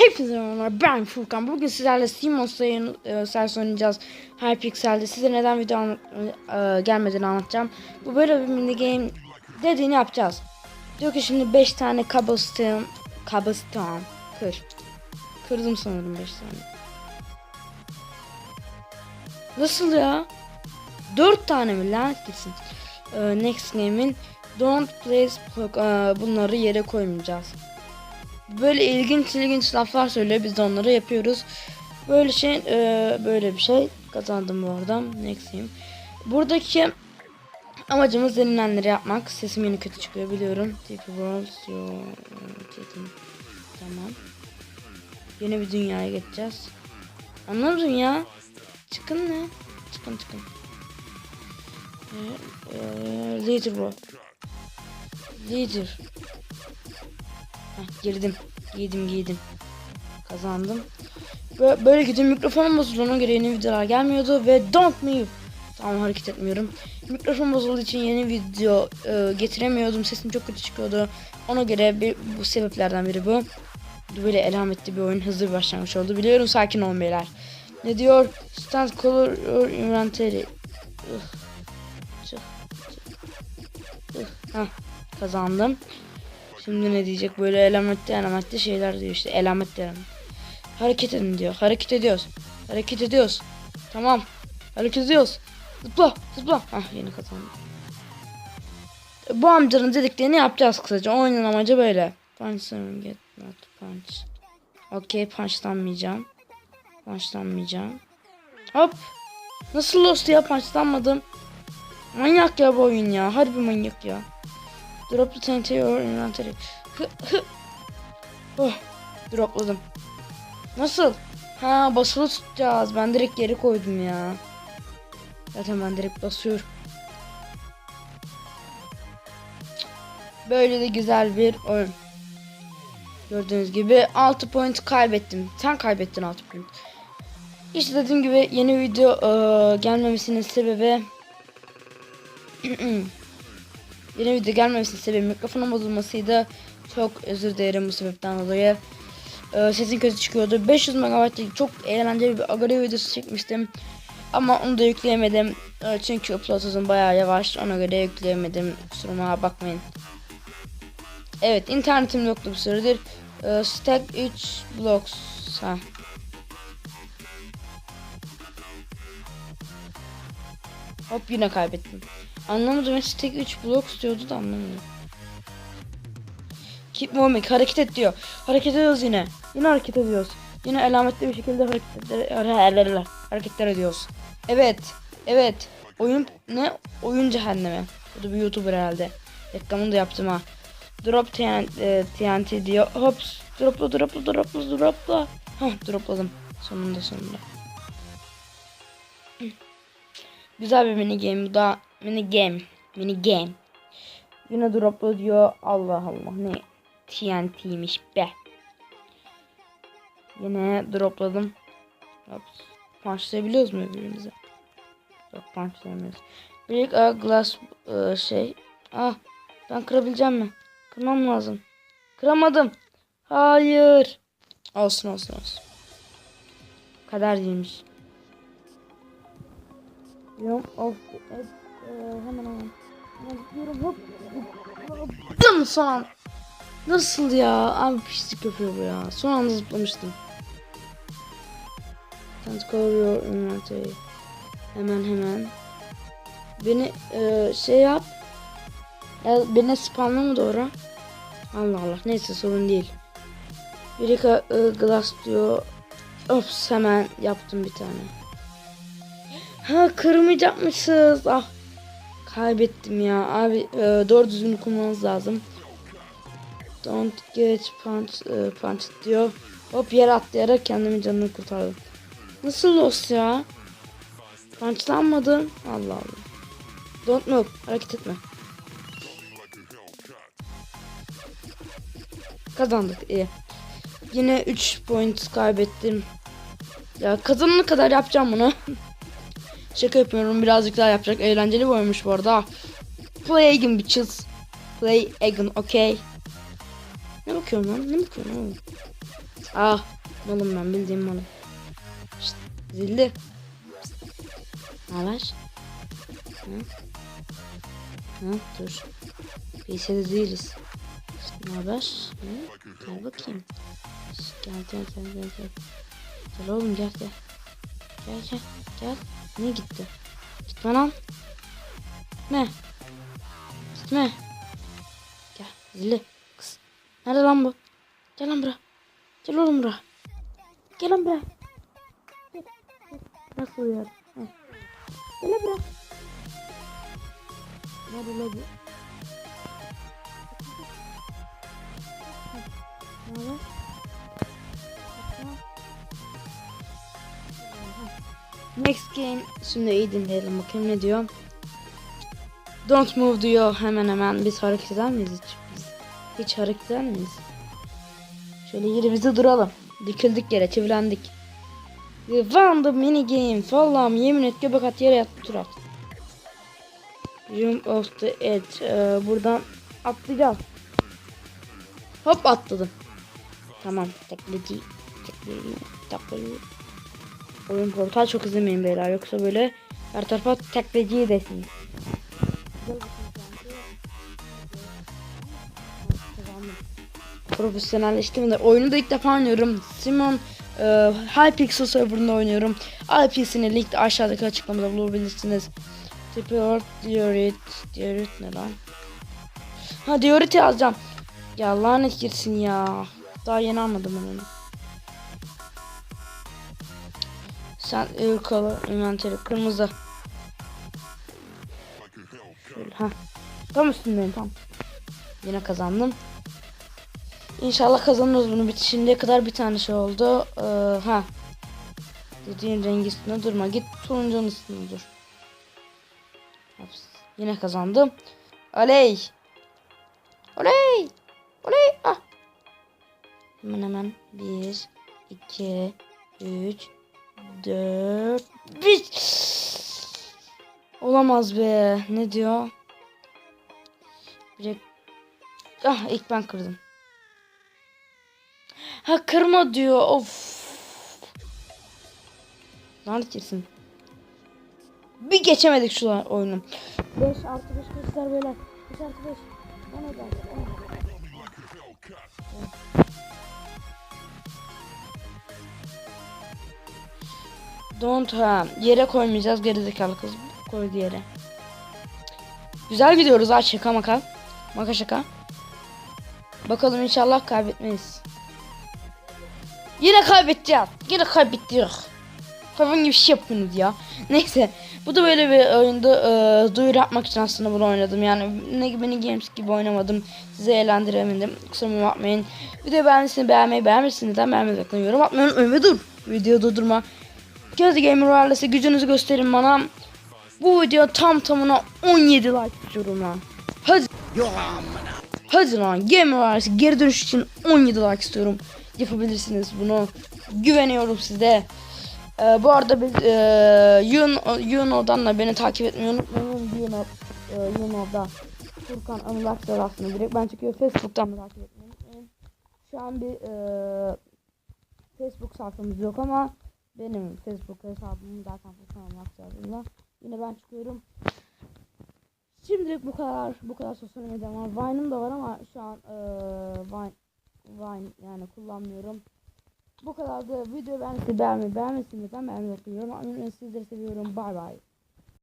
Hepinize merhabalar ben Furkan. Bugün sizlerle Simon sayın e, Sers oynayacağız. Hypixel'de size neden video anla- e, gelmediğini anlatacağım. Bu böyle bir mini game dediğini yapacağız. Diyor ki şimdi 5 tane cobblestone cobblestone kır. Kırdım sanırım 5 tane. Nasıl ya? 4 tane mi lan gitsin. E, next game'in don't place e, bunları yere koymayacağız. Böyle ilginç ilginç laflar söylüyor. Biz de onları yapıyoruz. Böyle şey e, böyle bir şey kazandım bu arada. Next game. Buradaki amacımız denilenleri yapmak. Sesim yine kötü çıkıyor biliyorum. TP World yo. Tamam. Yeni bir dünyaya geçeceğiz. Anladın ya? Çıkın ne? Çıkın çıkın. Ee, e, leader bu. Leader. Heh, girdim. Giydim giydim. Kazandım. Böyle, böyle gidiyor. Mikrofonum bozuldu. Ona göre yeni videolar gelmiyordu. Ve don't move. Tamam hareket etmiyorum. Mikrofon bozulduğu için yeni video e, getiremiyordum. Sesim çok kötü çıkıyordu. Ona göre bir, bu sebeplerden biri bu. Böyle elhametli bir oyun. Hızlı bir başlangıç oldu. Biliyorum sakin olun beyler. Ne diyor? Stand color inventory. Heh, kazandım. Şimdi ne diyecek böyle elametli elametli şeyler diyor işte elametli elamet. Hareket edin diyor. Hareket ediyoruz. Hareket ediyoruz. Tamam. Hareket ediyoruz. Zıpla zıpla. Ah yeni kazandım. Bu amcanın dediklerini yapacağız kısaca. Oyunun amacı böyle. Punch get not punch. Okey punchlanmayacağım. Punchlanmayacağım. Hop. Nasıl lost ya punchlanmadım. Manyak ya bu oyun ya. Harbi manyak ya. Drop the TNT or inventory. Hı, hı. Oh, dropladım. Nasıl? Ha basılı tutacağız. Ben direkt geri koydum ya. Zaten ben direkt basıyorum. Böyle de güzel bir oyun. Gördüğünüz gibi 6 point kaybettim. Sen kaybettin 6 point. İşte dediğim gibi yeni video eee, gelmemesinin sebebi Yeni video gelmemesinin sebebi mikrofonun bozulmasıydı. Çok özür dilerim bu sebepten dolayı. Ee, sesin kötü çıkıyordu. 500 MB'lik çok eğlenceli bir agari videosu çekmiştim. Ama onu da yükleyemedim. Ee, çünkü upload hızım bayağı yavaş. Ona göre yükleyemedim. Kusuruma bakmayın. Evet internetim yoktu bir süredir. Ee, stack 3 blocks. Ha. Hop yine kaybettim. Anlamadım. Tek 3 blok istiyordu da anlamadım. Keep moving. Hareket et diyor. Hareket ediyoruz yine. Yine hareket ediyoruz. Yine alametli bir şekilde hareketler, hareketler ediyoruz. Evet. Evet. Oyun ne? Oyun cehennemi. Bu da bir YouTuber herhalde. Reklamını da yaptım ha. Drop TNT, e, TNT diyor. Hops. Dropla dropla dropla dropla. Hah dropladım. Sonunda sonunda. Güzel bir mini game bu da mini game mini game. Yine dropla diyor. Allah Allah ne TNT'ymiş be. Yine dropladım. Ops. Punchlayabiliyoruz mu birbirimize? Yok punchlayamıyoruz. Break a glass e, şey. Ah ben kırabileceğim mi? Kırmam lazım. Kıramadım. Hayır. Olsun olsun olsun. Kader değilmiş. Yum of et, e, hemen gidiyorum hop. Zıpladım son. Nasıl ya? Abi pislik yapıyor bu ya. Son anda zıplamıştım. Can't cover inventory. Hemen hemen. Beni e, şey yap. Ya, beni spamla mı doğru? Allah Allah. Neyse sorun değil. Birika e, glass diyor. Ops hemen yaptım bir tane. Ha kırmayacakmışız. Ah. Kaybettim ya. Abi e, doğru düzgün kullanmanız lazım. Don't get punch, e, punch diyor. Hop yere atlayarak kendimin canını kurtardım. Nasıl lost ya? Punchlanmadım. Allah Allah. Don't move. Hareket etme. Kazandık. iyi. Yine 3 point kaybettim. Ya kazanana kadar yapacağım bunu. Şaka yapıyorum. Birazcık daha yapacak. Eğlenceli bir oyunmuş bu arada. Play again bitches. Play again okay. Ne bakıyorum lan? Ne bakıyorum oğlum? Ah malım ben bildiğim malım. Şşt, zilli. Ne haber? Hı? Hı, dur. PC'de değiliz. Ne haber? Hı? Gel bakayım. Şşt, Gel gel gel gel gel. Gel oğlum gel gel. Gel gel gel. Niye gitti? Gitme lan. Gitme. Gitme. Gel zilli. Kız. Nerede lan bu? Gel lan buraya. Gel oğlum buraya. Gel lan gel. Nasıl? Heh. Gel lan buraya. Nerede lan bu? Next game. Şimdi iyi dinleyelim bakayım ne diyor. Don't move diyor hemen hemen. Biz hareket eder miyiz hiç? Biz hiç hareket eder miyiz? Şöyle yerimize duralım. Dikildik yere çivilendik. Won the mini game. Vallahi yemin et göbek at yere yat tur at. Jump off the edge. Ee, buradan atlayacağız. Hop atladım. Tamam. Tekleci. Tekleci. Tekleci. Oyun portal çok izlemeyin beyler. Yoksa böyle her tarafa tekleci desiniz. Profesyonelleştim de oyunu da ilk defa oynuyorum. Simon e, Hypixel serverında oynuyorum. IP'sini linkte aşağıdaki açıklamada bulabilirsiniz. Support Diorit. Diorit ne lan? Ha Diorit yazacağım. Ya lanet girsin ya. Daha yeni anladım onu. Sen ırkalı inventörü kırmızı. Şöyle ha. Tam üstündeyim tam. Yine kazandım. İnşallah kazanırız bunu bitişinceye kadar bir tane şey oldu. Ee, ha. Dediğin rengi üstünde durma. Git turuncunun üstünde dur. Yine kazandım. Oley. Oley. Oley. Ah. Hemen hemen. Bir, iki, üç, dört, beş. Olamaz be. Ne diyor? Direkt... Ah ilk ben kırdım. Ha kırma diyor. Of. Lanet girsin. Bir geçemedik şu oyunu. 5 artı 5 kızlar böyle. 5 artı 5. O ne der? O Don't ha. Yere koymayacağız gerizekalı kız. Koydu yere. Güzel gidiyoruz ha şaka maka. Maka şaka. Bakalım inşallah kaybetmeyiz. Yine kaybedeceğiz. Yine kaybettik. Hayvan gibi bir şey yapıyorsunuz ya. Neyse. Bu da böyle bir oyunda e, duyuru yapmak için aslında bunu oynadım. Yani ne gibi mini games gibi oynamadım. Sizi eğlendiremedim. Kusura bakmayın. Videoyu beğendiyseniz beğenmeyi beğenmişsiniz. Neden beğenmeyi yorum atmayı unutmayın ve dur. Videoyu durdurma. Gözü Gamer ailesi gücünüzü gösterin bana. Bu video tam tamına 17 like istiyorum lan. Hadi. Hadi lan Gamer ailesi geri dönüş için 17 like istiyorum. Yapabilirsiniz bunu. Güveniyorum size. Ee, bu arada biz e, Yuno, Yuno'dan da beni takip etmeyi unutmayın. Yuno, e, Yuno'da Furkan Anıl Aksar aslında direkt ben çıkıyor. Facebook'tan da takip etmeyi unutmayın. Şu an bir e, Facebook sayfamız yok ama benim Facebook hesabım zaten Furkan Anıl Aksar'ımla. Yine ben çıkıyorum. Şimdilik bu kadar. Bu kadar sosyal medya var. Vine'ım da var ama şu an e, Vine, Vine yani kullanmıyorum. Bu kadar da video beğenmeyi beğenmeyi beğenmeyi ben beğenmeyi bekliyorum. Sizleri seviyorum. Bay bay.